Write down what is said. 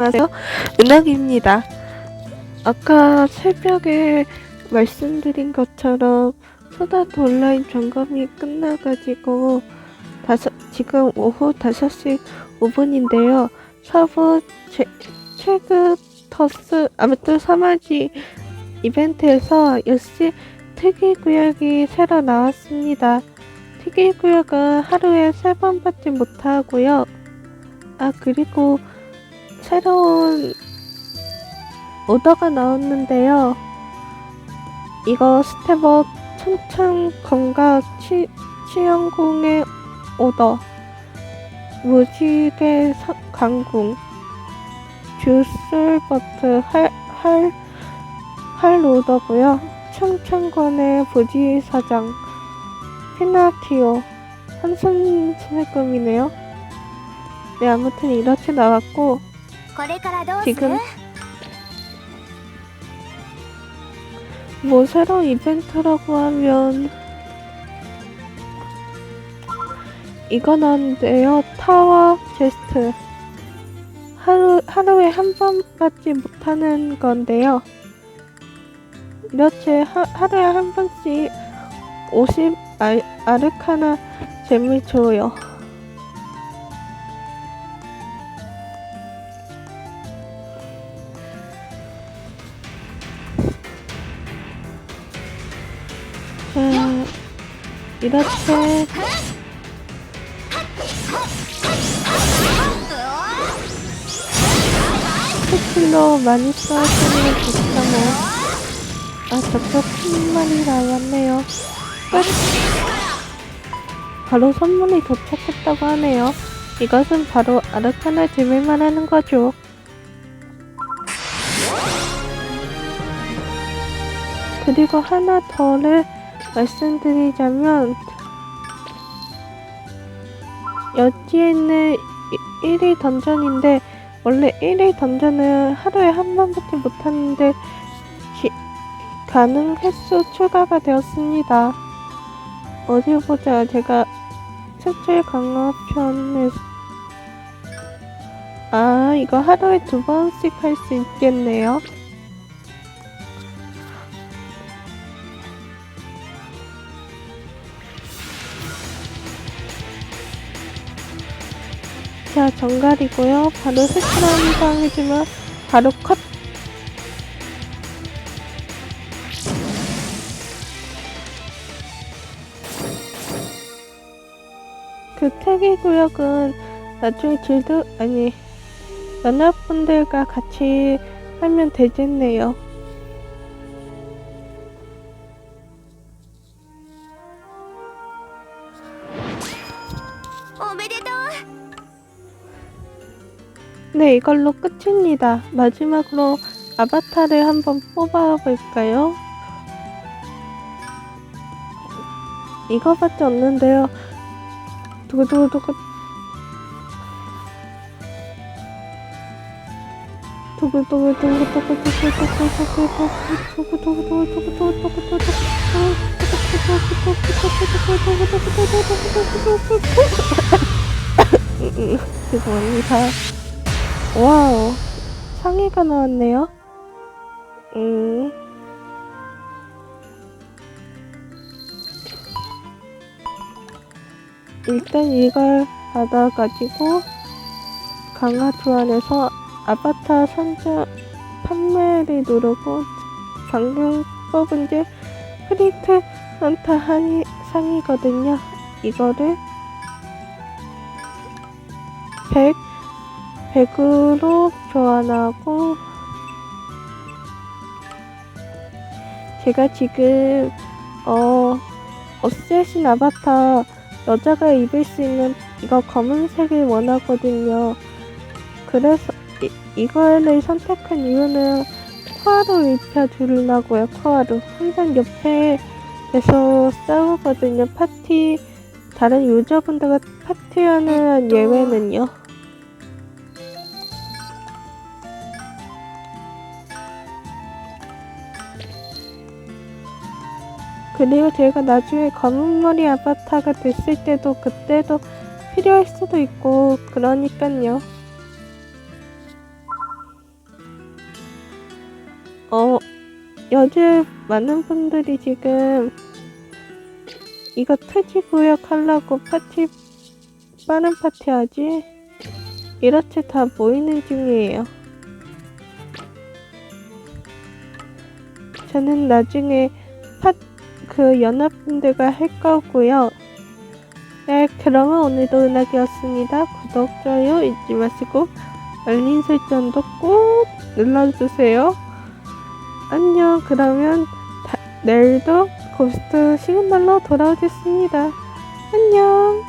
안녕하세요. 은하기입니다. 아까 새벽에 말씀드린 것처럼 소다트 온라인 점검이 끝나가지고 다섯, 지금 오후 5시 5분인데요. 서브 제, 최근 터스 아무튼 사마지 이벤트에서 역시 특이구역이 새로 나왔습니다. 특이구역은 하루에 세번 받지 못하고요. 아 그리고 새로운 오더가 나왔는데요. 이거 스텝업 천창 건강 치, 치영궁의 오더 무지개 사, 강궁 주술버트 할, 할, 할 오더고요. 청창권의 부지사장 피나키오 한손 소매금이네요. 네 아무튼 이렇게 나왔고 지금 뭐 새로운 이벤트라고 하면 이거 나왔는데요. 타워 제스트. 하루, 하루에 한 번 받지 못하는 건데요. 이렇게 하, 하루에 한 번씩 50 알, 아르카나 잼을 줘요 이렇게 스킬로 많이 써주는 좋잖아. 아, 저쪽 큰 말이 나왔네요. 끝! 바로 선물이 도착했다고 하네요. 이것은 바로 아르카나 짐을 말하는 거죠. 그리고 하나 더를 말씀드리자면 여기에 있는 1위 던전인데 원래 1위 던전은 하루에 한 번밖에 못하는데 기- 가능 횟수 추가가 되었습니다. 어디 보자 제가 색칠 강화편에서 아 이거 하루에 두 번씩 할 수 있겠네요. 자 정갈이고요 바로 색깔 한방 해주면 바로 컷 그 태기 구역은 나중에 질도 아니 연합분들과 같이 하면 되겠네요. 오메도! 네, 이걸로 끝입니다. 마지막으로 아바타를 한번 뽑아볼까요? 이거밖에 없는데요. 두구두구두구 죄송합니다. 와우, 상의가 나왔네요. 음. 일단 이걸 받아가지고 강화 교환해서 아바타 선정 판매를 누르고 방금 뽑은 게 프린트 산타 한이 상이거든요. 이거를 100 100으로 교환하고 제가 지금 어 어쌔신 아바타 여자가 입을 수 있는 이거 검은색을 원하거든요. 그래서 이, 이거를 선택한 이유는 코아로 입혀주려고요. 코아로 항상 옆에에서 싸우거든요. 파티 다른 유저분들과 파티하는 예외는요. 그리고 제가 나중에 검은 머리 아바타가 됐을 때도 그때도 필요할 수도 있고 그러니깐요. 어, 요즘 많은 분들이 지금 이거 투지 구역 하려고 파티, 빠른 파티 하지? 이렇게 다 모이는 중이에요. 저는 나중에 파, 그 연합분들과 할 거고요. 네, 그러면 오늘도 은하기였습니다. 구독, 좋아요 잊지 마시고 알림 설정도 꼭 눌러주세요. 안녕. 그러면 다, 내일도 고스트 시그널로 돌아오겠습니다. 안녕.